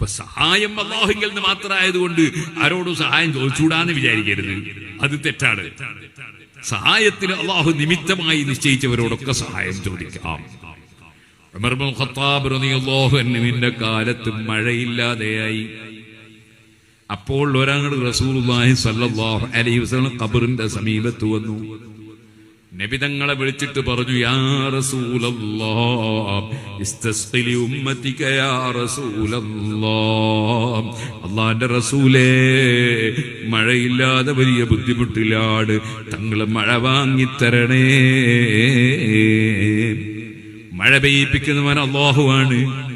അപ്പൊ സഹായം അള്ളാഹുങ്കിൽ നിന്ന് മാത്രമായതുകൊണ്ട് ആരോടും സഹായം ചോദിച്ചൂടാന്ന് വിചാരിക്കരുത്. അത് തെറ്റാണ്. സഹായത്തിന് അള്ളാഹു നിമിത്തമായി നിശ്ചയിച്ചവരോടൊക്കെ സഹായം ചോദിക്കാം. ഖത്താബ് കാലത്ത് മഴയില്ലാതെയായി. അപ്പോൾ ഒരാൾ റസൂൽ അലൈഹി വസല്ലം കബറിന്റെ സമീപത്ത് വന്നു. നബിതങ്ങളെ വിളിച്ചിട്ട് പറഞ്ഞു യാ അള്ളാന്റെ റസൂലേ മഴയില്ലാതെ വലിയ ബുദ്ധിമുട്ടിലാണ് തങ്ങൾ മഴ വാങ്ങിത്തരണേ. മഴ പെയ്യിപ്പിക്കുന്നവൻ അള്ളാഹുവാണ്.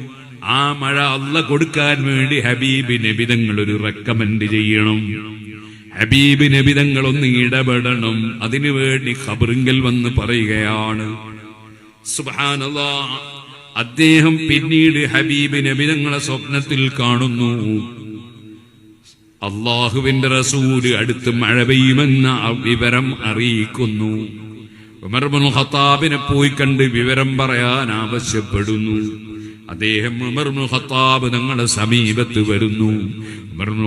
ആ മഴ അല്ല കൊടുക്കാൻ വേണ്ടി ഹബീബ് നബിതങ്ങൾ ഒരു റെക്കമെൻഡ് ചെയ്യണം. ഹബീബ് നബിതങ്ങൾ ഒന്ന് ഇടപെടണം. അതിനു വേണ്ടി ഖബറിങ്കൽ വന്ന് പറയുകയാണ്. അദ്ദേഹം പിന്നീട് ഹബീബ് നബിതങ്ങളെ സ്വപ്നത്തിൽ കാണുന്നു. അള്ളാഹുവിന്റെ റസൂൽ അടുത്ത് മഴ പെയ്യുമെന്ന വിവരം അറിയിക്കുന്നു. ഉമർ ഇബ്നുൽ ഖത്താബിനെ പോയി കണ്ട് വിവരം പറയാൻ ആവശ്യപ്പെടുന്നു. അദ്ദേഹം ഖത്താബ് ഞങ്ങളുടെ സമീപത്ത് വരുന്നു.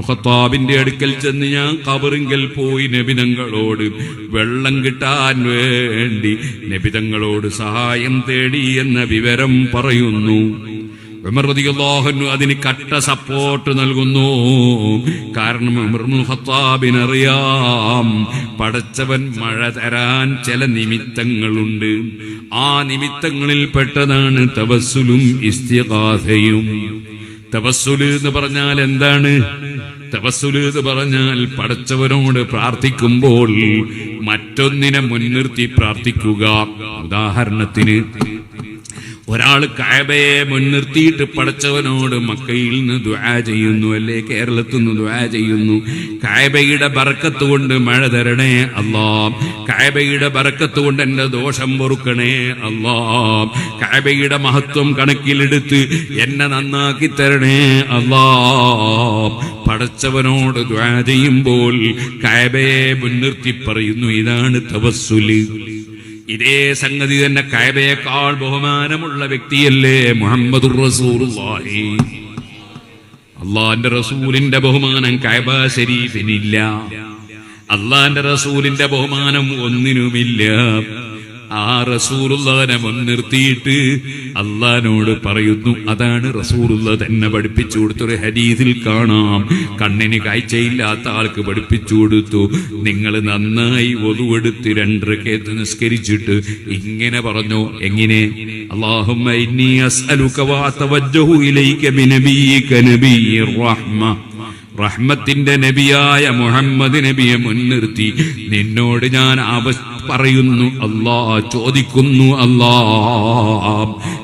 ഖത്താബിന്റെ അടുക്കൽ ചെന്ന് ഞാൻ കബറിങ്കൽ പോയി നബിതങ്ങളോട് വെള്ളം കിട്ടാൻ വേണ്ടി നബിതങ്ങളോട് സഹായം തേടി എന്ന വിവരം പറയുന്നു. അതിന് കട്ട സപ്പോർട്ട് നൽകുന്നു. കാരണം അറിയാം പടച്ചവൻ മഴ തരാൻ ചില നിമിത്തങ്ങളുണ്ട്. ആ നിമിത്തങ്ങളിൽ പെട്ടതാണ് തവസ്സുലും ഇസ്തികാഥയും തവസ്സുൽ എന്ന് പറഞ്ഞാൽ എന്താണ്? തവസ്സുൽ എന്ന് പറഞ്ഞാൽ പടച്ചവനോട് പ്രാർത്ഥിക്കുമ്പോൾ മറ്റൊന്നിനെ മുൻനിർത്തി പ്രാർത്ഥിക്കുക. ഉദാഹരണത്തിന് ഒരാൾ കായബയെ മുൻനിർത്തിയിട്ട് പടച്ചവനോട് മക്കയിൽ നിന്ന് ദ്വാ ചെയ്യുന്നു അല്ലേ? കേരളത്തിൽ നിന്ന് ദ്വാ ചെയ്യുന്നു. കായബയുടെ ബറക്കത്ത് കൊണ്ട് മഴ തരണേ അല്ലാ. കായബയുടെ ബറക്കത്ത് കൊണ്ട് എന്റെ ദോഷം പൊറുക്കണേ അല്ലാ. കായബയുടെ മഹത്വം കണക്കിലെടുത്ത് എന്നെ നന്നാക്കി തരണേ അല്ലാ. പടച്ചവനോട് ദ്വാ ചെയ്യുമ്പോൾ കായബയെ മുൻനിർത്തി പറയുന്നു ഇതാണ് തവസ്സുൽ. ഇതേ സംഗതി തന്നെ കയബയേക്കാൾ ബഹുമാനമുള്ള വ്യക്തിയല്ലേ മുഹമ്മദ് റസൂലുള്ളാഹി. അള്ളാന്റെ റസൂലിന്റെ ബഹുമാനം കയബ ശരീഫിനില്ല. അള്ളാന്റെ റസൂലിന്റെ ബഹുമാനം ഒന്നിനുമില്ല. ആ റസൂലുള്ളവനെ മുൻനിർത്തിയിട്ട് അള്ളഹാനോട് പറയുന്നു അതാണ് റസൂലുള്ള തന്നെ പഠിപ്പിച്ചു കൊടുത്തൊരു ഹരീതിൽ കാണാം. കണ്ണിന് കാഴ്ചയില്ലാത്ത ആൾക്ക് പഠിപ്പിച്ചു കൊടുത്തു. നിങ്ങൾ നന്നായി ഒതുവെടുത്ത് രണ്ടരക്കേത്ത് നിസ്കരിച്ചിട്ട് ഇങ്ങനെ പറഞ്ഞു. എങ്ങനെ? ഇന്നി അസ്അലുക ഇലൈക റഹ്മ. റഹ്മത്തിന്റെ നബിയായ മുഹമ്മദ് നബിയെ മുൻനിർത്തി. നിന്നോട് ഞാൻ അവ പറയുന്നു അല്ലാ ചോദിക്കുന്നു അല്ലാ.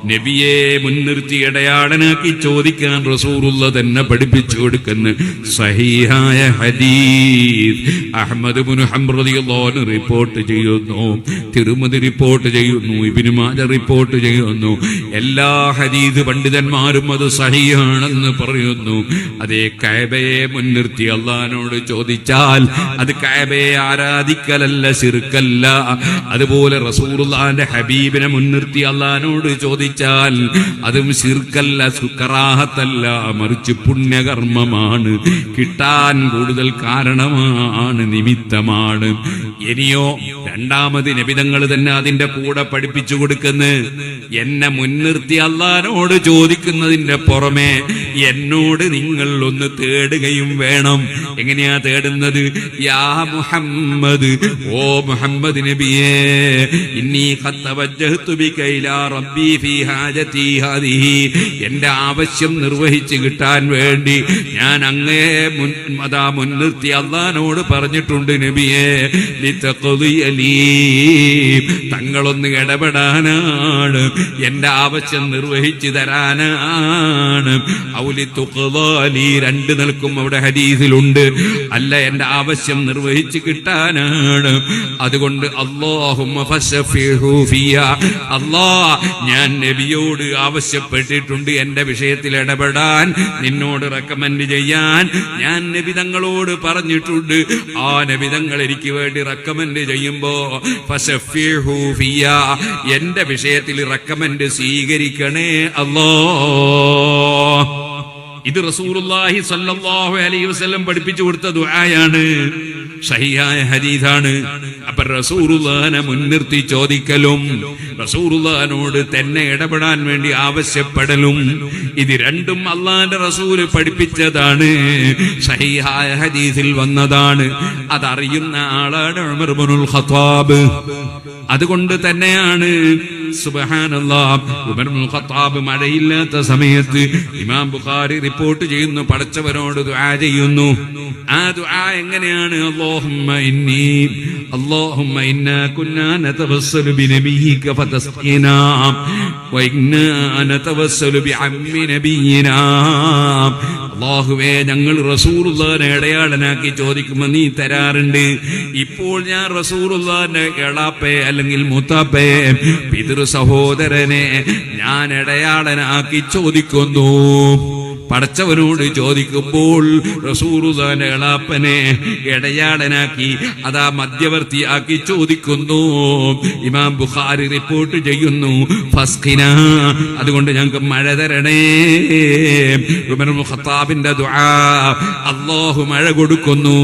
നബിയെ മുൻനിർത്തി ഇടയാടനാക്കി ചോദിക്കാൻ റസൂറുള്ള തന്നെ പഠിപ്പിച്ചു കൊടുക്കുന്ന. സഹിഹായ ഹദീസ്. അഹമ്മദ് മുൻഹംറിയോന് റിപ്പോർട്ട് ചെയ്യുന്നു. തിരുമതി റിപ്പോർട്ട് ചെയ്യുന്നു. ഇബിന് മാജ റിപ്പോർട്ട് ചെയ്യുന്നു. എല്ലാ ഹദീദ് പണ്ഡിതന്മാരും അത് സഹിയാണെന്ന് പറയുന്നു. അതേ കയബയെ മുൻനിർത്തി അള്ളഹാനോട് ചോദിച്ചാൽ അത് കയബയെ ആരാധിക്കലല്ല ശിർക്കല്ല. അതുപോലെ റസൂറുല്ലാന്റെ ഹബീബിനെ മുൻനിർത്തി അള്ളഹാനോട് ചോദിച്ചാൽ അതും ശിർക്കല്ല സുക്കറാഹത്തല്ല മറിച്ച് പുണ്യകർമ്മമാണ്. കിട്ടാൻ കൂടുതൽ കാരണമാണ് നിമിത്തമാണ്. ഇനിയോ രണ്ടാമത് നബിതങ്ങൾ തന്നെ അതിന്റെ കൂടെ പഠിപ്പിച്ചു കൊടുക്കുന്നു. എന്നെ മുൻനിർത്തി അള്ളഹാനോട് ചോദിക്കുന്നതിന്റെ പുറമെ എന്നോട് നിങ്ങൾ ഒന്ന് തേടുകയും വേണം. എങ്ങനെയാ തേടുന്നത്? യാ മുഹമ്മദ് ഓ മുഹമ്മദ് നബിയേ ഇന്നി എന്റെ ആവശ്യം നിർവഹിച്ചു കിട്ടാൻ വേണ്ടി ഞാൻ അങ്ങേ മുൻ അതാ മുൻനിർത്തി അള്ളഹാനോട് പറഞ്ഞിട്ടുണ്ട് നബിയെ തങ്ങളൊന്ന് ഇടപെടാനാണ് എന്റെ ആവശ്യം നിർവഹിച്ചു തരാനാണ്. ഔലി തുഖ്ദാലി രണ്ട് നിൽക്കും അവിടെ ഹരീസിലുണ്ട് അല്ല എന്റെ ആവശ്യം നിർവഹിച്ചു കിട്ടാനാണ്. അതുകൊണ്ട് അല്ലാ ഞാൻ നബിയോട് ആവശ്യപ്പെട്ടിട്ടുണ്ട് എന്റെ വിഷയത്തിൽ ഇടപെടാൻ. നിന്നോട് റെക്കമെൻഡ് ചെയ്യാൻ. ഞാൻ നബിതങ്ങളോട് പറഞ്ഞിട്ടുണ്ട്. ആ നബിതങ്ങൾ എനിക്ക് വേണ്ടി റെക്കമെൻഡ് ചെയ്യുമ്പോ എന്റെ വിഷയത്തിൽ റെക്കമെൻഡ് സ്വീകരിക്കണേ അല്ലോ. ഇത് റസൂലുള്ളാഹി സല്ലല്ലാഹു അലൈഹി വസല്ലം പഠിപ്പിച്ചു കൊടുത്ത ദുആയാണ്. സഹിയായ ഹദീസാണ്. അപ്പൊ റസൂറുല്ലാനെ മുൻനിർത്തി ചോദിക്കലും റസൂറുല്ലാനോട് തന്നെ ഇടപെടാൻ വേണ്ടി ആവശ്യപ്പെടലും. ഇത് രണ്ടും അള്ളാന്റെ റസൂൽ പഠിപ്പിച്ചതാണ്. സഹിയായ ഹദീസിൽ വന്നതാണ്. അതറിയുന്ന ആളാണ് ഖത്താബ്. അതുകൊണ്ട് തന്നെയാണ് ഖത്താബ് മഴയില്ലാത്ത സമയത്ത് ഇമാം ബുഖാരി റിപ്പോർട്ട് ചെയ്യുന്നു പഠിച്ചവരോട് ദുആ ചെയ്യുന്നു. ആ ദുആ എങ്ങനെയാണ്? അല്ലാഹുമ്മ ഇന്നി അല്ലാഹുമ്മ ഇന്നാ കുന്നാ നതവസ്സലു ബിനബിയിക ഫതസ്ഖിനാ വഇന്നാ നതവസ്സലു ബിഅമ്മി നബിയിനാ അള്ളാഹുവേ ഞങ്ങൾ റസൂലുള്ളാഹിനെ ഇടയാളനാക്കി ചോദിക്കുമ്പോ നീ തരാറുണ്ട്. ഇപ്പോൾ ഞാൻ റസൂറുല്ലാന്റെ എളാപ്പേ അല്ലെങ്കിൽ മുത്താപ്പേ പിതൃ സഹോദരനെ ഞാൻ ഇടയാളനാക്കി ചോദിക്കുന്നു. പടച്ചവനോട് ചോദിക്കുമ്പോൾ റസൂറുദാന്റെ ഇടയാടനാക്കി അതാ മധ്യവർത്തിയാക്കി ചോദിക്കുന്നു. ഇമാം ബുഖാരി റിപ്പോർട്ട് ചെയ്യുന്നു ഫസ്ഖിന അതുകൊണ്ട് ഞങ്ങൾക്ക് മഴ തരണേ. ഖത്താബിന്റെ ദുആ അല്ലാഹു മഴ കൊടുക്കുന്നു.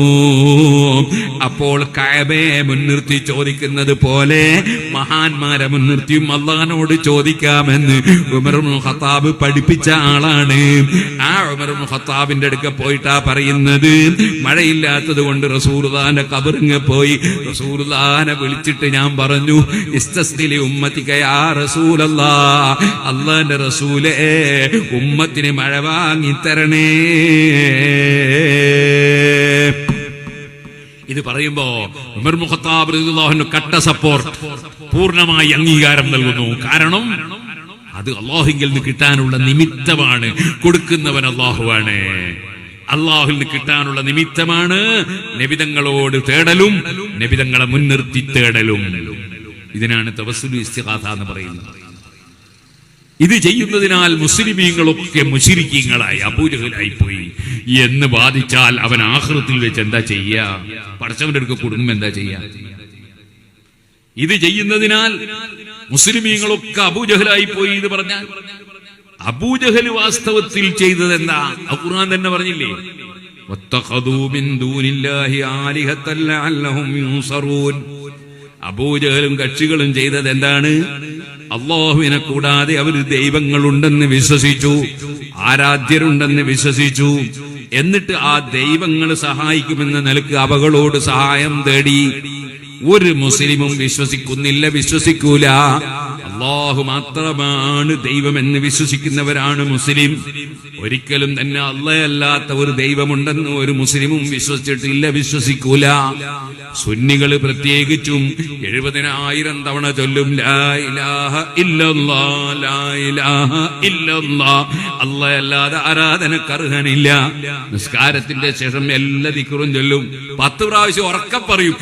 അപ്പോൾ കഅബയെ മുൻനിർത്തി ചോദിക്കുന്നത് പോലെ മഹാന്മാരെ മുൻനിർത്തിയും അള്ളഹാനോട് ചോദിക്കാമെന്ന് ഉമർ ഖത്താബ് പഠിപ്പിച്ച ആളാണ്. ആ ഉമർ അടുക്ക പോയിട്ടാ പറയുന്നത്. മഴയില്ലാത്തത് കൊണ്ട് റസൂർദാന്റെ കബറിങ് പോയി. റസൂർദാനെ വിളിച്ചിട്ട് ഞാൻ പറഞ്ഞു അള്ളാന്റെ റസൂലേ ഉമ്മത്തിന് മഴ വാങ്ങി തരണേ. ഇത് പറയുമ്പോ ഉമർ കട്ട സപ്പോർട്ട് പൂർണമായി അംഗീകാരം നൽകുന്നു. കാരണം അത് അള്ളാഹുങ്കിൽ നിന്ന് കിട്ടാനുള്ള നിമിത്തമാണ്. കൊടുക്കുന്നവൻ അള്ളാഹുവാണ്. അള്ളാഹുൽ നിന്ന് കിട്ടാനുള്ള നിമിത്തമാണ് നബിതങ്ങളോട് തേടലും നബിതങ്ങളെ മുൻനിർത്തി തേടലും. ഇതിനാണ് തവസുലു ഇസ്തിഹാസ എന്ന് പറയുന്നത്. ഇത് ചെയ്യുന്നതിനാൽ മുസ്ലിമീങ്ങളൊക്കെ മുശിരിക്കീങ്ങളായി അപൂരകരായി പോയി എന്ന് ബാധിച്ചാൽ അവൻ ആഹൃത്തിൽ വെച്ച് എന്താ ചെയ്യാ? പടച്ചവന്റെ അടുക്ക കുടുംബം എന്താ ചെയ്യാ? ഇത് ചെയ്യുന്നതിനാൽ മുസ്ലിമീങ്ങളൊക്കെ അബൂജഹലായി പോയി എന്ന് പറഞ്ഞാൽ അബൂജഹൽ വാസ്തവത്തിൽ ചെയ്തത് എന്താ? ഖുർആൻ തന്നെ പറഞ്ഞില്ലേ? അബൂജഹലും കക്ഷികളും ചെയ്തത് എന്താണ്? അള്ളാഹുവിനെ കൂടാതെ അവർ ദൈവങ്ങളുണ്ടെന്ന് വിശ്വസിച്ചു ആരാധ്യരുണ്ടെന്ന് വിശ്വസിച്ചു. എന്നിട്ട് ആ ദൈവങ്ങൾ സഹായിക്കുമെന്ന നിലയ്ക്ക് അവകളോട് സഹായം തേടി ഒരു മുസ്ലിമും വിശ്വസിക്കുന്നില്ല വിശ്വസിക്കൂല. അള്ളാഹു മാത്രമാണ് ദൈവമെന്ന് വിശ്വസിക്കുന്നവരാണ് മുസ്ലിം. ഒരിക്കലും തന്നെ അള്ളയല്ലാത്ത ഒരു ദൈവമുണ്ടെന്ന് ഒരു മുസ്ലിമും വിശ്വസിച്ചിട്ടില്ല വിശ്വസിക്കൂല. സുന്നികൾ പ്രത്യേകിച്ചും എഴുപതിനായിരം തവണ ചൊല്ലും. അള്ളയല്ലാതെ ആരാധനക്ക് അർഹനില്ല നിസ്കാരത്തിന്റെ ശേഷം എല്ലാ ദിക്കറും ചൊല്ലും പത്ത് പ്രാവശ്യം ഉറക്കം പറയും.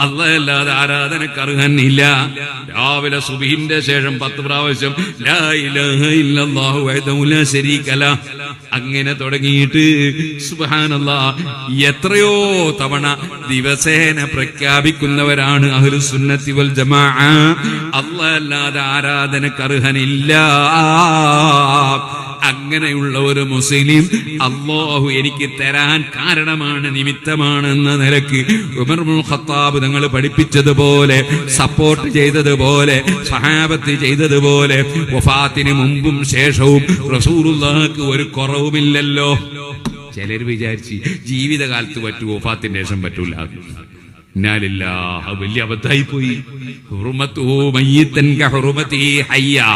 അള്ളയല്ലാതെ ആരാധനക്ക് അർഹനില്ല രാവിലെ സുബീന്റെ ശേഷം പത്ത് പ്രാവശ്യം ലാ അങ്ങനെ തുടങ്ങിയിട്ട് സുബാനല്ല എത്രയോ തവണ ദിവസേന പ്രഖ്യാപിക്കുന്നവരാണ് അഹ്ലു സുന്നത്തി വൽ ജമാ അല്ലാതെ ആരാധനക്ക് അർഹനില്ല അങ്ങനെയുള്ള ഒരു മുസ്ലിം അള്ളാഹു എനിക്ക് തരാൻ കാരണമാണ് നിമിത്തമാണ് എന്ന നിലയ്ക്ക് ഉമർ ഖത്താബ് നിങ്ങൾ പഠിപ്പിച്ചതുപോലെ സപ്പോർട്ട് ചെയ്തതുപോലെ സഹാബത്ത് ചെയ്തതുപോലെ വഫാത്തിന് മുമ്പും ശേഷവും റസൂറുള്ളാഹ്ക്ക് ഒരു കുറവുമില്ലല്ലോ. ചിലർ വിചാരിച്ച് ജീവിതകാലത്ത് പറ്റൂ വഫാത്തിന് ശേഷം പറ്റൂല. വലിയ അബദ്ധായി പോയി ഹുറുമത്തുഹു മയ്യത്തൻ കഹുറുമതി ഹയ്യാ.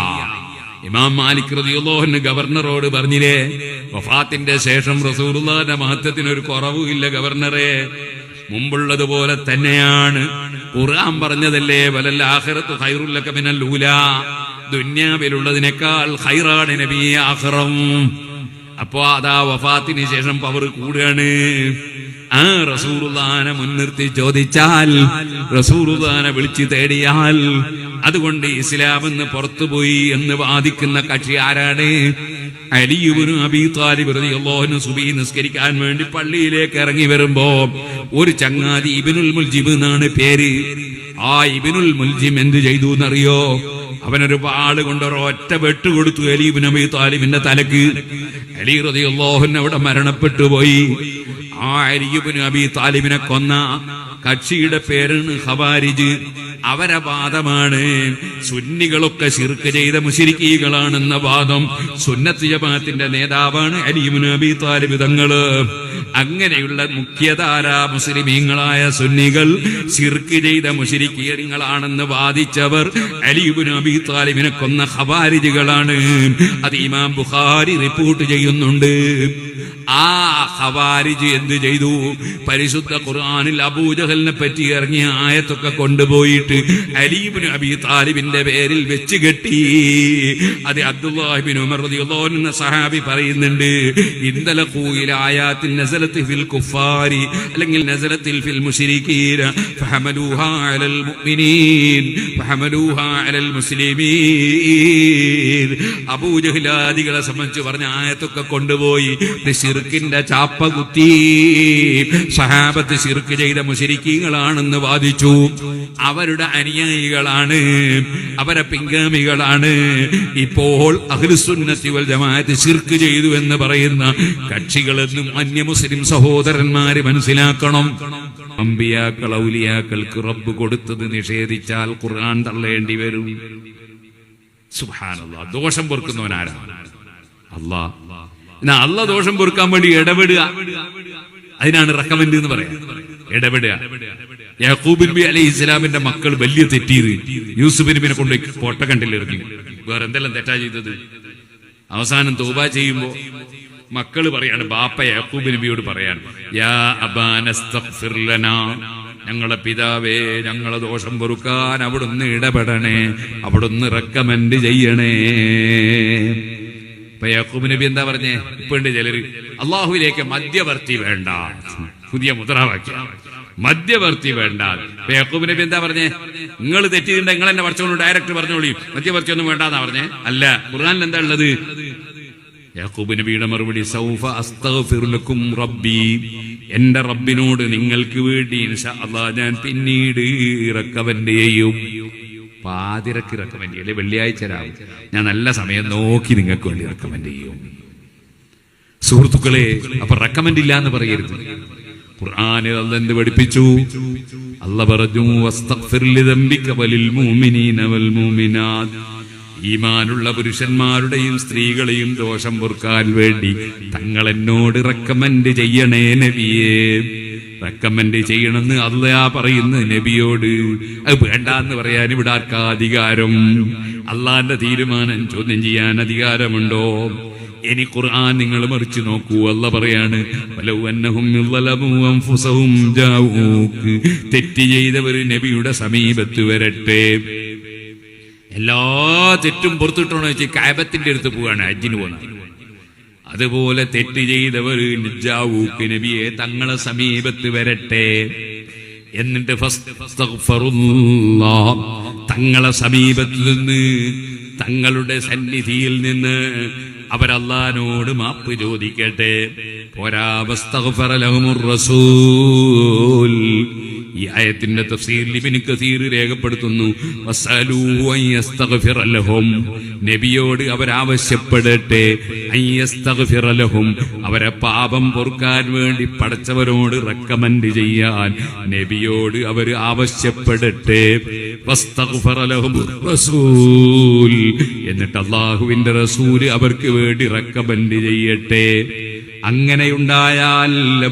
ഇമാം മാലിക് റതിയുള്ളോഹന് ഗവർണറോട് പറഞ്ഞില്ലേ വഫാത്തിന്റെ ശേഷം റസൂലുള്ളാഹിന്റെ മഹത്വത്തിന് ഒരു കുറവുമില്ല ഗവർണറെ. മുമ്പുള്ളതുപോലെ തന്നെയാണ്. ഖുർആൻ പറഞ്ഞതല്ലേ വലല്ല ആഖിറത്തു ഖൈറുൽ ലക മിനൽ ലൂല ദുന്യാവിലുള്ളതിനേക്കാൾ ഹൈറാണ് നബി ആഖിറം. അപ്പോ അതാ വഫാത്തിന് ശേഷം പവർ കൂടുകയാണ്. ആ റസൂറുദാനെ മുൻനിർത്തി ചോദിച്ചാൽ റസൂറുദാനെ വിളിച്ചു തേടിയാൽ അതുകൊണ്ട് ഇസ്ലാം എന്ന് പുറത്തുപോയി എന്ന് വാദിക്കുന്ന കക്ഷി ആരാണ്? അലിയുവിനും അബി താലിബ് റളിയല്ലാഹു സുബി നിസ്കരിക്കാൻ വേണ്ടി പള്ളിയിലേക്ക് ഇറങ്ങി വരുമ്പോ ഒരു ചങ്ങാതി ഇബിനുൽ മുൽജിബ് എന്നാണ് പേര്. ആ ഇബിനുൽ മുൽജിം എന്ത് ചെയ്തു എന്നറിയോ? അവനൊരു വാൾ കൊണ്ട് ഒരൊറ്റ വെട്ട് കൊടുത്തു അലീബ് നബി താലിബിന്റെ തലക്ക്. അലി റളിയല്ലാഹു അവിടെ മരണപ്പെട്ടു പോയി. ആ അലിയുബിന് അബി താലിബിനെ കൊന്ന കക്ഷിയുടെ പേരാണ് ഖവാരിജ്. അവരെ വാദമാണ് സുന്നികളൊക്കെ ശിർക്ക് ചെയ്ത മുശിരിക്കീകളാണെന്ന വാദം സുന്നത്ത് ജമാഅത്തിന്റെ നേതാവാണ് അലിമുനബി അബി താലിബ് തങ്ങൾ. അങ്ങനെയുള്ള മുഖ്യധാര മുസ്ലിമീങ്ങളായ സുന്നികൾ ശിർക്ക് ചെയ്ത മുശിരിക്കീങ്ങളാണെന്ന് വാദിച്ചവർ അലീബിന് അബി താലിബിനെ കൊന്ന ഹവാരിജികളാണ് അത് ഇമാം ബുഖാരി റിപ്പോർട്ട് ചെയ്യുന്നുണ്ട്. ആ ഹവാരിജ് എന്ത് ചെയ്തു? പരിശുദ്ധ ഖുർആാനിൽ അബൂജഹലിനെ പറ്റി ഇറങ്ങിയ ആയത്തൊക്കെ കൊണ്ടുപോയിട്ട് അലീബിന് അബി താലിബിന്റെ പേരിൽ വെച്ച് കെട്ടി. അത് അബ്ദുല്ലാഹിബിൻ ഉമർ എന്ന സഹാബി പറയുന്നുണ്ട് ഇന്നലെ കൂയില ആയാത്തിൽ നസലത്ത് ഫിൽ കുഫാരി അല്ലെങ്കിൽ നസലത്തിൽ ഫിൽ മുശ്രിക്കീന ഫഹമലൂഹാ അലൽ മുഅ്മിനീൻ ഫഹമലൂഹാ അലൽ മുസ്ലിമീൻ. അബൂജഹലാദികളെ സംബന്ധിച്ച് പറഞ്ഞ ആയത്തൊക്കെ കൊണ്ടുപോയി. ശിർക്കിന്റെ ചാപ്പ കുത്തി. സഹാബത്ത് ഷിർക്ക് ചെയ്ത മുശരിക്കീങ്ങളാണെന്ന് വാദിച്ചു. അവരുടെ അനുയായികളാണ്. അവരെ പിൻഗാമികളാണ്. ഇപ്പോൾ അഖിലുസുന്നത്തി വൽ ജമാഅത്ത് ശിർക്ക് ചെയ്തു എന്ന് പറയുന്ന കക്ഷികളെന്നും അന്യ മുസ്ലിം സഹോദരന്മാര് മനസ്സിലാക്കണം. അമ്പിയാക്കൾ ഔലിയാക്കൾക്ക് റബ്ബ് കൊടുത്തത് നിഷേധിച്ചാൽ ഖുർആൻ തള്ളേണ്ടി വരും. സുബ്ഹാനല്ലാഹ് ദോഷം പൊറുക്കുന്നവനാരാണ്? അല്ലാ എന്നാ അള്ള ദോഷം പൊറുക്കാൻ വേണ്ടി ഇടപെടുക. അതിനാണ് റെക്കമെൻഡ് എന്ന് പറയാം ഇടപെടുക. യാക്കൂബിൻ നബി അലൈഹി ഇസ്ലാമിന്റെ മക്കൾ വലിയ തെറ്റിയത് യൂസുഫ് കൊണ്ട് പൊട്ടക്കണ്ടിലിറങ്ങി വേറെ എന്തെല്ലാം തെറ്റാ ചെയ്തത്? അവസാനം തോബ ചെയ്യുമ്പോ മക്കൾ പറയാണ് ബാപ്പ യാക്കൂബ് നബിയോട് പറയാണ് യാ അബാനസ്തഗ്ഫിർ ലനാ. ഞങ്ങളെ പിതാവേ ഞങ്ങളെ ദോഷം പൊറുക്കാൻ അവിടുന്ന് ഇടപെടണേ അവിടുന്ന് റെക്കമെൻഡ് ചെയ്യണേ. ഇപ്പൊ യാക്കൂബ് നബി എന്താ പറഞ്ഞേ? ഇപ്പൊ ഉണ്ട് ചിലര് അള്ളാഹുവിലേക്ക് മധ്യവർത്തി വേണ്ട. പുതിയ മുദ്രാവാക്യം. മധ്യവർത്തി വേണ്ട. ഇപ്പൊ യാക്കൂബ് നബി എന്താ പറഞ്ഞേ? നിങ്ങൾ തെറ്റിയിട്ടുണ്ട് നിങ്ങൾ എന്നെ പഠിച്ചോളൂ ഡയറക്റ്റ് പറഞ്ഞോളി. മധ്യവർത്തി ഒന്നും വേണ്ടാന്നാ പറഞ്ഞേ. അല്ല ഖുർആനിൽ എന്താ ഉള്ളത്? യാക്കൂബ് നബിയുടെ മറുപടി സൗഫ അസ്തഗ്ഫിറുലക്കും റബ്ബി. എന്റെ റബ്ബിനോട് നിങ്ങൾക്ക് വേണ്ടി അല്ലാഹ് ഞാൻ പിന്നീട് ഇറക്കവന്റെയും പാതിരക്ക് റെക്കമെൻഡ് ചെയ്യും. അല്ലെങ്കിൽ വെള്ളിയാഴ്ച രാവും. ഞാൻ നല്ല സമയം നോക്കി നിങ്ങൾക്ക് വേണ്ടി റെക്കമെൻഡ് ചെയ്യും. സുഹൃത്തുക്കളെ അപ്പൊ റെക്കമെൻഡ് ഇല്ല എന്ന് പറയരുത് പഠിപ്പിച്ചു? അല്ല പറഞ്ഞു. ഈമാനുള്ള പുരുഷന്മാരുടെയും സ്ത്രീകളെയും ദോഷം പൊറുക്കാൻ വേണ്ടി തങ്ങൾ എന്നോട് റെക്കമെൻഡ് ചെയ്യണേ നബിയേ. റെക്കമെൻഡ് ചെയ്യണമെന്ന് അള്ളയാ പറയുന്ന നബിയോട്. അത് വേണ്ടാന്ന് പറയാൻ ഇവിടെ ആർക്കാ അധികാരം? അള്ളാന്റെ തീരുമാനം ചോദ്യം ചെയ്യാൻ അധികാരമുണ്ടോ? ഇനി ഖുർആൻ നിങ്ങൾ മറിച്ച് നോക്കൂ. അല്ല പറയാണ് തെറ്റ് ചെയ്തവർ നബിയുടെ സമീപത്ത് വരട്ടെ. എല്ലാ തെറ്റും പുറത്തിട്ടോണെന്ന് വെച്ച് കാബത്തിന്റെ അടുത്ത് പോവാണ് അജിന് പോകുന്നത്. അതുപോലെ തെറ്റ് ചെയ്തവർ നിജാവൂക്ക് നബിയെ തങ്ങളെ സമീപത്ത് വരട്ടെ. എന്നിട്ട്. തങ്ങളെ സമീപത്ത് നിന്ന് തങ്ങളുടെ സന്നിധിയിൽ നിന്ന് അവരല്ലാനോട് മാപ്പ് ചോദിക്കട്ടെ. പോരാ വസ്തഗ്ഫറ റസൂൽ. ഈ ആയത്തിന്റെ തഫ്സീറിൽ കസീർ രേഖപ്പെടുത്തുന്നു. നബിയോട് അവരാവശ്യപ്പെടട്ടെ ലഹും. അവരെ പാപം പൊറുക്കാൻ വേണ്ടി പടച്ചവരോട് റെക്കമെൻഡ് ചെയ്യാൻ നബിയോട് അവർ ആവശ്യപ്പെടട്ടെ. റസൂൽ. എന്നിട്ട് അള്ളാഹുവിന്റെ റസൂൽ അവർക്ക് വേണ്ടി റെക്കമെൻഡ് ചെയ്യട്ടെ. അങ്ങനെയുണ്ടായാൽ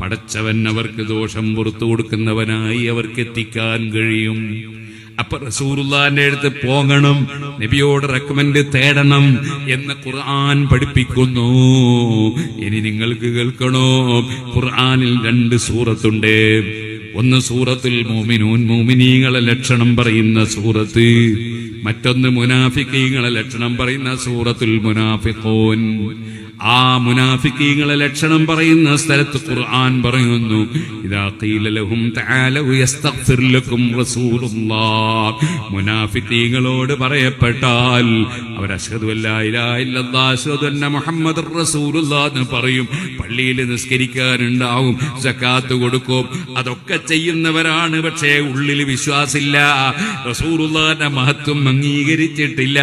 പടച്ചവൻ അവർക്ക് ദോഷം പുറത്തു കൊടുക്കുന്നവനായി അവർക്ക് എത്തിക്കാൻ കഴിയും. അപ്പൊ റസൂറുല്ലാന്റെ അടുത്ത് പോകണം നബിയോട് റെക്കമെന്റ് തേടണം എന്ന് ഖുർആൻ പഠിപ്പിക്കുന്നു. ഇനി നിങ്ങൾക്ക് കേൾക്കണോ? ഖുർആനിൽ രണ്ട് സൂറത്തുണ്ട്. ഒന്ന് സൂറത്തിൽ മോമിനൂൻ മോമിനീങ്ങളെ ലക്ഷണം പറയുന്ന സൂറത്ത്. മറ്റൊന്ന് മുനാഫിക്കീങ്ങളെ ലക്ഷണം പറയുന്ന സൂറത്തുൽ മുനാഫിഖൂൻ. ആ മുനാഫിക്കീങ്ങളെ ലക്ഷണം പറയുന്ന സ്ഥലത്ത് ഖുർആൻ പറയുന്നു ഇതാ ഖീല ലഹും തആലു യസ്തഗ്ഫിർ ലക്കും റസൂലുള്ളാഹ് മുനാഫിക്കീങ്ങളോട് പറയപ്പെട്ടാൽ അവർ അഷ്ഹദു ഇല്ലല്ലാഹ് അഷ്ഹദു അന്ന എന്ന് പറയും. പള്ളിയിൽ നിസ്കരിക്കാനുണ്ടാവും സക്കാത്ത് കൊടുക്കും. അതൊക്കെ ചെയ്യുന്നവരാണ് പക്ഷേ ഉള്ളിൽ വിശ്വാസില്ല. റസൂലുള്ളാഹിന്റെ മഹത്വം അംഗീകരിച്ചിട്ടില്ല.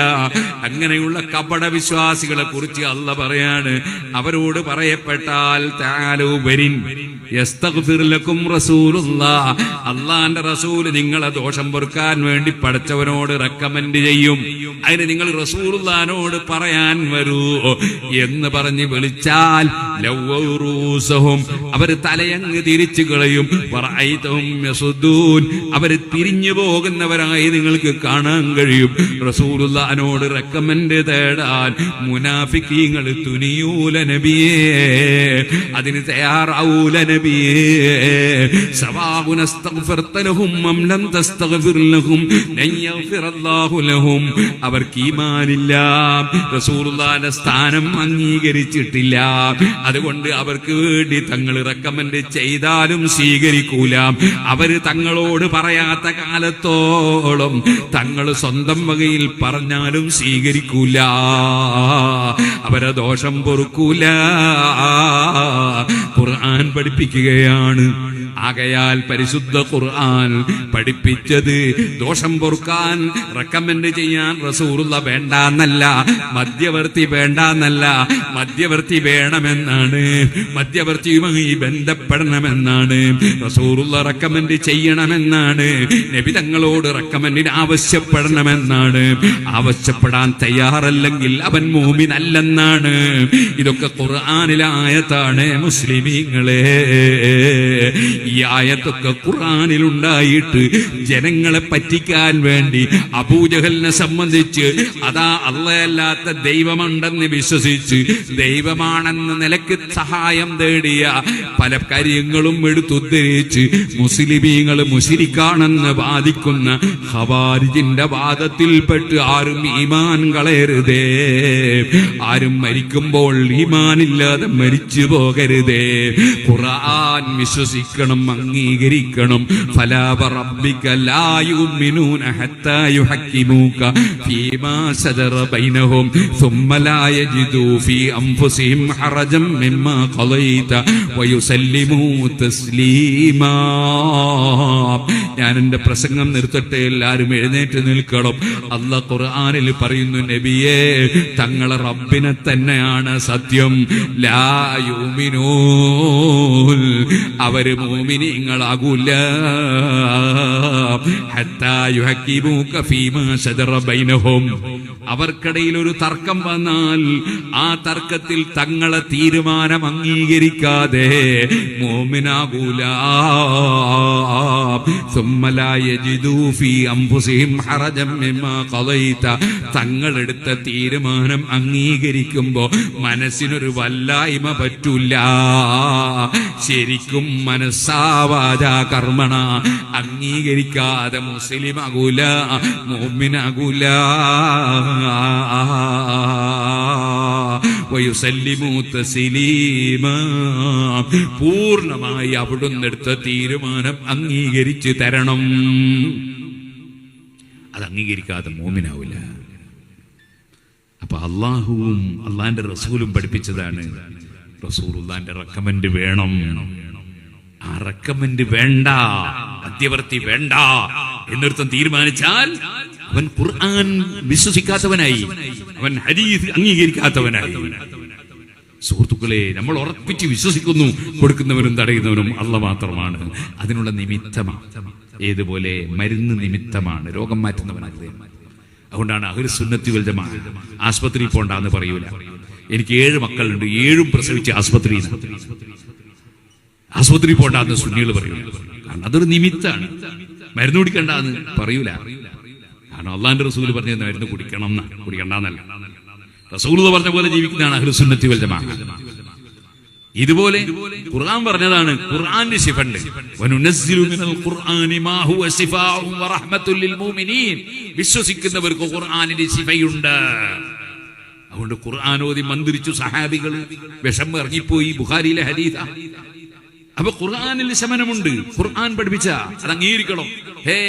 അങ്ങനെയുള്ള കപട വിശ്വാസികളെ കുറിച്ച് അല്ല പറയാണ് അവരോട് പറയപ്പെട്ടാൽ അള്ളാന്റെ റസൂൽ നിങ്ങളെ ദോഷം പൊറുക്കാൻ വേണ്ടി പഠിച്ചവനോട് റെക്കമെൻഡ് ചെയ്യും. അതിന് നിങ്ങൾ റസൂലുള്ളാനോട് പറയാൻ വരൂ എന്ന് പറഞ്ഞ് വിളിച്ചാൽ ലവ്വറൂസഹും അവർ തലയങ്ങ് തിരിച്ചു കളയും. അവർ തിരിഞ്ഞു പോകുന്നവരായി നിങ്ങൾക്ക് കാണാൻ കഴിയും. റസൂലുള്ളാനോട് റെക്കമെൻഡ് തേടാൻ മുനാഫിക്കീങ്ങൾ തുനിയൂല നബിയേ അതിന് തയ്യാറാവൂല നബിയേ. അസ്തഗ്ഫിർത ലഹും അം ലഹും ലൻ ലഹും. അവർക്ക് ഈമാനില്ല. റസൂലുള്ളാഹിന്റെ സ്ഥാനം അംഗീകരിച്ചിട്ടില്ല. അതുകൊണ്ട് അവർക്ക് വേണ്ടി തങ്ങൾ റെക്കമെൻഡ് ചെയ്താലും സ്വീകരിക്കൂല. അവർ തങ്ങളോട് പറയാത്ത കാലത്തോളം തങ്ങൾ സ്വന്തം വകയിൽ പറഞ്ഞാലും സ്വീകരിക്കൂല. അവരെ ദോഷം പൊറുക്കൂല ഖുർആൻ പഠിപ്പിക്കുകയാണ്. ആകയാൽ പരിശുദ്ധ ഖുർആൻ പഠിപ്പിച്ചത് ദോഷം പൊറുക്കാൻ റെക്കമെൻഡ് ചെയ്യാൻ റസൂറുള്ള വേണ്ടാന്നല്ല മധ്യവർത്തി വേണ്ടാന്നല്ല മധ്യവർത്തി വേണമെന്നാണ് മധ്യവർത്തിയുമായി ബന്ധപ്പെടണമെന്നാണ് റസൂറുള്ള റെക്കമെൻഡ് ചെയ്യണമെന്നാണ് നബിതങ്ങളോട് റെക്കമെൻഡിന് ആവശ്യപ്പെടണമെന്നാണ് ആവശ്യപ്പെടാൻ തയ്യാറല്ലെങ്കിൽ അവൻ മോമിനല്ലെന്നാണ്. ഇതൊക്കെ ഖുർആനിലെ ആയത്താണ് മുസ്ലിമീങ്ങളെ. ഈ ആയത്തൊക്കെ ഖുർആനിൽ ഉണ്ടായിട്ട് ജനങ്ങളെ പറ്റിക്കാൻ വേണ്ടി അബൂജഹലിനെ സംബന്ധിച്ച് അതാ അള്ളയല്ലാത്ത ദൈവമുണ്ടെന്ന് വിശ്വസിച്ച് ദൈവമാണെന്ന നിലയ്ക്ക് സഹായം തേടിയ പല കാര്യങ്ങളും എടുത്തുദ്ധരിച്ച് മുസ്ലിമീങ്ങൾ മുസ്ലിക്കാണെന്ന് വാദിക്കുന്ന ഹവാരിജിന്റെ വാദത്തിൽപ്പെട്ട് ആരും ഈമാൻ കളയരുതേ. ആരും മരിക്കുമ്പോൾ ഈമാനില്ലാതെ മരിച്ചു പോകരുതേ. ഖുർആൻ വിശ്വസിക്കണം അംഗീകരിക്കണം ഫലാവ റബ്ബിക ലാ യുമിനൂന ഹത്താ യുഹക്കിമൂക ഫീമാ സദറ ബൈനഹും ثم لا يجدوا في أنفسهم حرجا مما قضيت ويسلموا تسليما ഞാൻ എന്റെ പ്രസംഗം നിർത്തട്ടെ എല്ലാവരും എഴുന്നേറ്റ് നിൽക്കണം അല്ല ഖുർആനിൽ പറയുന്നു നബിയെ തങ്ങളെ റബ്ബിനെ തന്നെയാണ് സത്യം ലായുമിനൂൽ അവര് മുമിനിങ്ങളാകൂല അവർക്കിടയിൽ ഒരു തർക്കം വന്നാൽ ആ തർക്കത്തിൽ തങ്ങളെ തീരുമാനം അംഗീകരിക്കാതെ തങ്ങളെടുത്ത തീരുമാനം അംഗീകരിക്കുമ്പോ മനസ്സിനൊരു വല്ലായ്മ പറ്റൂല. ശരിക്കും മനസ്സാ മനസ്സാവാച കർമ്മണ അംഗീകരിക്കാതെ മുസ്ലിം ആകൂല മോമിനാകൂല പൂർണമായി അവിടുന്ന് എടുത്ത തീരുമാനം അംഗീകരിച്ച് തരണം. അത് അംഗീകരിക്കാതെ മോമിനാവില്ല അപ്പൊ അള്ളാഹുവും അള്ളാന്റെ റസൂലും പഠിപ്പിച്ചതാണ് റസൂലുള്ളാന്റെ റെക്കമെൻഡ് വേണം. ആ വേണ്ട മധ്യവർത്തി വേണ്ട എന്നൊരുത്തം തീരുമാനിച്ചാൽ അവൻ ഖുർആൻ വിശ്വസിക്കാത്തവനായി അവൻ ഹരീത് അംഗീകരിക്കാത്തവനായി. സുഹൃത്തുക്കളെ നമ്മൾ ഉറപ്പിച്ച് വിശ്വസിക്കുന്നു കൊടുക്കുന്നവരും തടയുന്നവരും അല്ല മാത്രമാണ്. അതിനുള്ള നിമിത്തമാണ്. ഏതുപോലെ? മരുന്ന് നിമിത്തമാണ്. രോഗം മാറ്റുന്നവനാണ് അതുകൊണ്ടാണ് അഹുൽ സുന്നത്തി വൽജമാ ആസ്പത്രിയിൽ പോണ്ടാന്ന് പറയൂല. എനിക്ക് ഏഴ് മക്കളുണ്ട് ഏഴും പ്രസവിച്ച് ആസ്പത്രിയിൽ ആസ്പത്രി പോണ്ടാന്ന് സുന്നികൾ പറയൂ. കാരണം അതൊരു നിമിത്താണ് മരുന്ന് കുടിക്കണ്ടെന്ന് പറയൂല. കാരണം അള്ളാന്റെ റസൂൽ പറഞ്ഞ മരുന്ന് കുടിക്കണം എന്നാ. കുടിക്കണ്ടെന്നല്ല. റസൂൽ പറഞ്ഞ പോലെ ജീവിക്കുന്നതാണ് അഹ്ലുസുന്നത്തി വൽ ജമാഅ. ഇതുപോലെ ഖുർആൻ പറഞ്ഞതാണ് ഖുർആന്റെ ശിഫണ്ട്. വിശ്വസിക്കുന്നവർക്ക് ഖുർആനിന്റെ ശിഫയുണ്ട്. അതുകൊണ്ട് ഖുർആാനോദി മന്ത്രിച്ചു സഹാബികൾ വിഷം ഇറങ്ങിപ്പോയി. ബുഖാരിയിലെ ഹരീത അപ്പൊ ഖുർആാനിൽ ശമനമുണ്ട്. ഖുർആൻ പഠിപ്പിച്ച അത് അംഗീകരിക്കണം. ഹേ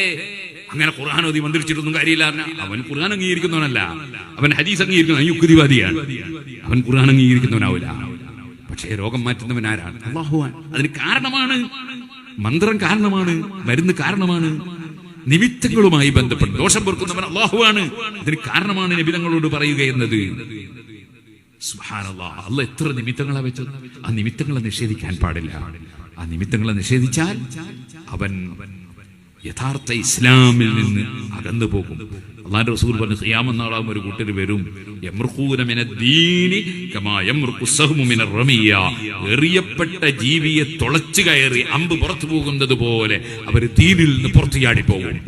അങ്ങനെ ഖുർആൻ ഓതി മന്ത്രിച്ചിട്ടൊന്നും കാര്യമില്ല അവൻ ഖുർആൻ അംഗീകരിക്കുന്നവനല്ല. അവൻ ഹദീസ് അംഗീകരിക്കുന്ന യുക്തിവാദിയാണ്. അവൻ ഖുർആൻ അംഗീകരിക്കുന്നവനാവില്ല. പക്ഷേ രോഗം മാറ്റുന്നവൻ ആരാണ്? അതിന് കാരണമാണ്. മന്ത്രം കാരണമാണ്. മരുന്ന് കാരണമാണ്. നിമിത്തങ്ങളുമായി ബന്ധപ്പെട്ട് ദോഷം പൊറുക്കുന്നവൻ അള്ളാഹുവാണ് അതിന് കാരണമാണ് നിബിതങ്ങളോട് പറയുക എന്നത്. സുബ്ഹാനല്ലാഹ്. അല്ല എത്ര നിമിത്തങ്ങളാ വെച്ചു ആ നിമിത്തങ്ങളെ നിഷേധിക്കാൻ പാടില്ല. ആ നിമിത്തങ്ങളെ നിഷേധിച്ചാൽ അവൻ യഥാർത്ഥ ഇസ്ലാമിൽ നിന്ന് അകന്നു പോകും. അള്ളാന്റെ റസൂൽ പറഞ്ഞു ഖിയാമെന്നാളാകും ഒരു കൂട്ടർ വരും. എറിയപ്പെട്ട ജീവിയെ തുളച്ചു കയറി അമ്പ് പുറത്തു പോകുന്നത് പോലെ അവർ ദീനിൽ നിന്ന് പുറത്തു ചാടി പോകും.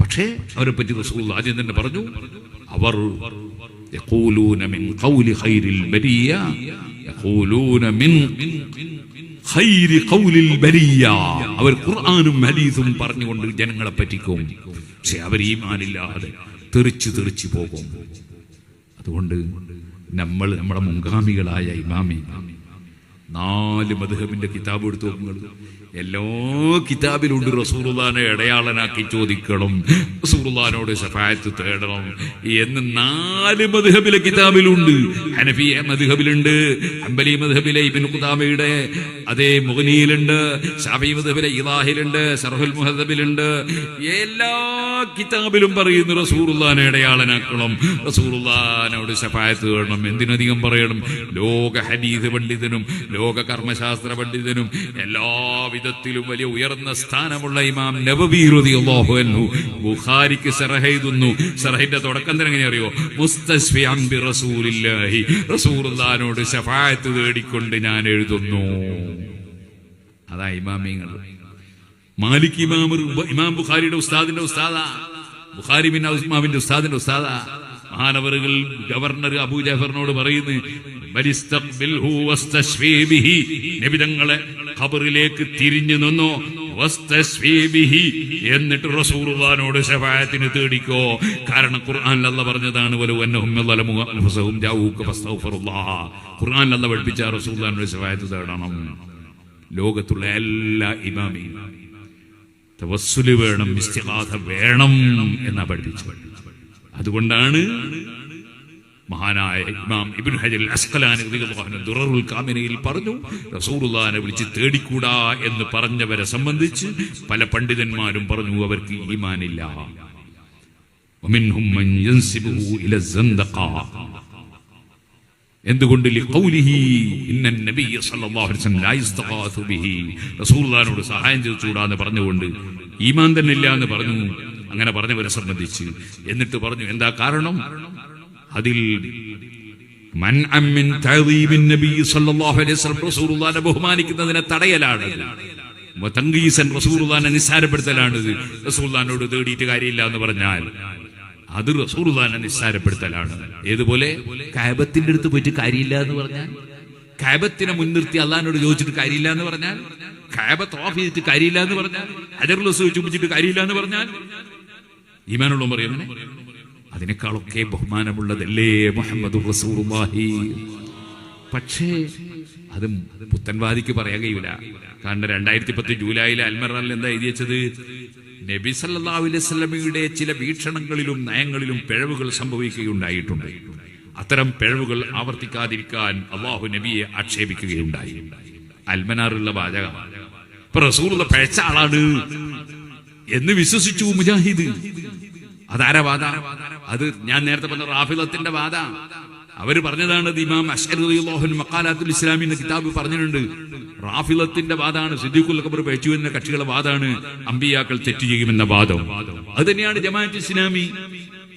പക്ഷേ അവരെ പറ്റി റസൂൽ ആദ്യം തന്നെ പറഞ്ഞു അവർ യഖൂലൂന മിൻ ഖൗലി خير البرية യഖൂലൂന മിൻ ഖൈരി ഖൗലിൽ ബരിയ അവർ ഖുർആനും ഹദീസും പറഞ്ഞുകൊണ്ട് ജനങ്ങളെ പറ്റിക്കും. പക്ഷെ അവർ ഈമാനില്ലാതെ തെറിച്ച് തെറിച്ച് പോകും. അതുകൊണ്ട് നമ്മൾ നമ്മുടെ മുൻഗാമികളായ ഇമാമി നാല് മധുഹബിന്റെ കിതാബ് എടുത്തു നോക്കുമ്പോൾ എല്ലാ കിതാബിലുണ്ട്. റസൂറുല്ലാനെ ഇടയാളനാക്കി ചോദിക്കണം. റസൂറുല്ലാനോട് സഫായത്ത് തേടണം. എന്ന് നാല് മധുഹബിലെ കിതാബിലുണ്ട്. ഹനഫിയ മധുഹബിലുണ്ട് അമ്പലി മധുഹബിലെ ഇബിൻ കുതാമയുടെ അതേ മുഗനിയിലുണ്ട്. ഷാഫി മധുഹബിലെ ഇലാഹിലുണ്ട് സർഹുൽ മുഹദബിലുണ്ട് എല്ലാ കിതാബിലും പറയുന്നു റസൂറുല്ലാനെ ഇടയാളനാക്കണം റസൂറുല്ലാനോട് സഫായത്ത് തേടണം. എന്തിനധികം പറയണം? ലോക ഹനീത് പണ്ഡിതനും ലോക കർമ്മശാസ്ത്ര പണ്ഡിതനും എല്ലാ വിധത്തിലും വലിയ ഉയർന്ന സ്ഥാനമുള്ള ഇമാം നബവി അള്ളാഹു അൻഹു ബുഖാരിക്ക് സറഹ എഴുതുന്നു. സറഹിന്റെ തുടക്കം തന്നെ എങ്ങനെ അറിയോ? മുസ്തസ്ഫി ബി റസൂലില്ലാഹി റസൂലുള്ളാഹിനോട് ശഫായത്ത് തേടിക്കൊണ്ട് ഞാൻ എഴുതുന്നു. അതാ ഇമാമിങ്ങൾ. മാലിക് ഇമാം ഇമാം ബുഖാരിയുടെ ഉസ്താദിന്റെ ഉസ്താദാ. ബുഖാരി ബിൻ ഇമാമിന്റെ ഉസ്താദിന്റെ ഉസ്താദാ. മഹാനവറുകൾ ഗവർണർ അബൂ ജാഫറിനോട് പറയുന്നു. നബിതങ്ങളെ ഖബറിലേക്ക് തിരിഞ്ഞു നിന്നു. എന്നിട്ട് റസൂറുദാനോട് ശഫായത്തിന് തേടിക്കോ. കാരണം ഖുർആനിൽ അല്ല പറഞ്ഞതാണ് ഖുർആൻ അല്ല പഠിപ്പിച്ച റസൂലുള്ളാഹിനോട് ശഫായത്ത് തേടണം. ലോകത്തുള്ള എല്ലാ ഇമാമിയും വേണം വേണം എന്നാ പഠിപ്പിച്ചു അതുകൊണ്ടാണ് മഹാനായ ഇമാം ഇബിൻ ഹജൽ അസ്കലാനി ദുററുൽ കാമിനയിൽ പറഞ്ഞു റസൂറുല്ലാനെ വിളിച്ച് തേടിക്കൂടാ എന്ന് പറഞ്ഞവരെ സംബന്ധിച്ച് പല പണ്ഡിതന്മാരും പറഞ്ഞു അവർക്ക് ഈമാനില്ല. എന്തുകൊണ്ട്? റസൂള്ളാനോട് സഹായം ചെയ്തുകൂടാന്ന് പറഞ്ഞുകൊണ്ട് ഈമാൻ തന്നെ ഇല്ല എന്ന് പറഞ്ഞു. അങ്ങനെ പറഞ്ഞവരെ സംബന്ധിച്ച്. എന്നിട്ട് പറഞ്ഞു എന്താ കാരണം? അതിൽ ബഹുമാനിക്കുന്നതിനെ തടയലാണ്. തങ്കീസൻ റസൂലുള്ളാഹിനെ നിസ്സാരപ്പെടുത്തലാണ് റസൂർദാനോട് തേടിയിട്ട് കാര്യമില്ല എന്ന് പറഞ്ഞാൽ അത് റസൂർദാനെ നിസ്സാരപ്പെടുത്തലാണ്. ഏതുപോലെ? കാബത്തിന്റെ അടുത്ത് പോയിട്ട് കാര്യമില്ല എന്ന് പറഞ്ഞാൽ? കാബത്തിനെ മുൻനിർത്തി അള്ളഹാനോട് ചോദിച്ചിട്ട് കാര്യമില്ല എന്ന് പറഞ്ഞാൽ? കാബത്ത് ഓഫ് ചെയ്തിട്ട് കാര്യമില്ല എന്ന് പറഞ്ഞാൽ? അജറുലസ് ചുമ്പിച്ചിട്ട് കാര്യമില്ല എന്ന് പറഞ്ഞാൽ? ഇമാനുള്ള പറയുന്നേ അതിനേക്കാളൊക്കെ ബഹുമാനമുള്ളതല്ലേ മുഹമ്മദ് റസൂലുള്ളാഹി? പക്ഷേ അത് പുത്തൻവാദിക്ക് പറയാൻ കഴിയൂല. കാരണം രണ്ടായിരത്തി പത്ത് ജൂലൈയിൽ അൽമറാലിൽ എന്താ എഴുതി വെച്ചത്? നബി വസല്ലമയുടെ ചില വീക്ഷണങ്ങളിലും നയങ്ങളിലും പിഴവുകൾ സംഭവിക്കുകയുണ്ടായിട്ടുണ്ട്. അത്തരം പിഴവുകൾ ആവർത്തിക്കാതിരിക്കാൻ അള്ളാഹു നബിയെ ആക്ഷേപിക്കുകയുണ്ടായി. അൽമനാറുള്ള വാചകമാണ് പഴച്ച ആളാണ് എന്ന് വിശ്വസിച്ചു മുജാഹിദ്. അതാരാ വാദ അത് ഞാൻ നേരത്തെ പറഞ്ഞ റാഫിലത്തിന്റെ വാദ. അവർ പറഞ്ഞതാണ് ഇമാം അഷ്ഹറുദ്ദീൻ മക്കാലാത്തുൽ ഇസ്ലാമി എന്ന കിതാബ് പറഞ്ഞിട്ടുണ്ട്. റാഫിലത്തിന്റെ വാദാണ് സിദ്ദീഖുൽ ഖബർ പേച്ചു എന്ന കക്ഷികളുടെ വാദാണ് അമ്പിയാക്കൾ തെറ്റ് ചെയ്യുമെന്ന വാദം. അത് തന്നെയാണ് ജമാഅത്ത് ഇസ്ലാമി.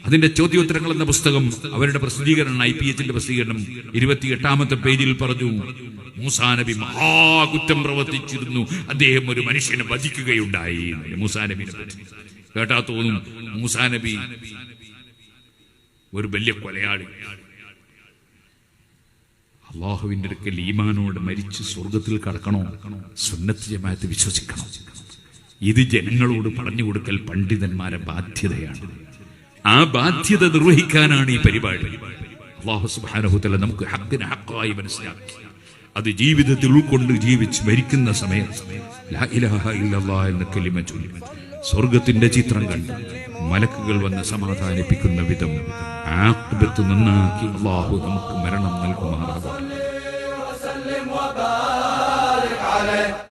അതിന്റെ ചോദ്യോത്തരങ്ങൾ എന്ന പുസ്തകം അവരുടെ പ്രസിദ്ധീകരണം ഐ പി എച്ചിന്റെ പ്രസിദ്ധീകരണം ഇരുപത്തി എട്ടാമത്തെ പേജിൽ പറഞ്ഞു. മൂസാ നബി മഹാകുറ്റം പ്രവർത്തിച്ചിരുന്നു. അദ്ദേഹം ഒരു മനുഷ്യനെ വധിക്കുകയുണ്ടായി. മൂസാ നബി പറ്റി. കേട്ടാ തോന്നും മൂസാ നബി ഒരു വലിയ കൊലയാളി. അള്ളാഹുവിന്റെ അടുക്കൽ ഈമാനോട് മരിച്ച് സ്വർഗത്തിൽ കടക്കണോ? സുന്നത്ത് ജമാഅത്ത് വിശ്വസിക്കണം. ഇത് ജനങ്ങളോട് പറഞ്ഞു കൊടുക്കൽ പണ്ഡിതന്മാരെ ബാധ്യതയാണ്. ആ ബാധ്യത നിർവഹിക്കാനാണ് ഈ പരിപാടി. അള്ളാഹു സുബാനഹുത്തല നമുക്ക് ഹക്കിന് ഹക്കായി മനസ്സിലാക്കി. അത് ജീവിതത്തിൽ ഉൾക്കൊണ്ട് ജീവിച്ച് മരിക്കുന്ന സമയത്ത് എന്ന കലിമ ചൊല്ലി സ്വർഗത്തിന്റെ ചിത്രം കണ്ട് മലക്കുകൾ വന്ന് സമാധാനിപ്പിക്കുന്ന വിധം ആക്ബത്ത് നന്നാക്കി അള്ളാഹു നമുക്ക് മരണം നൽകുമാറാകട്ടെ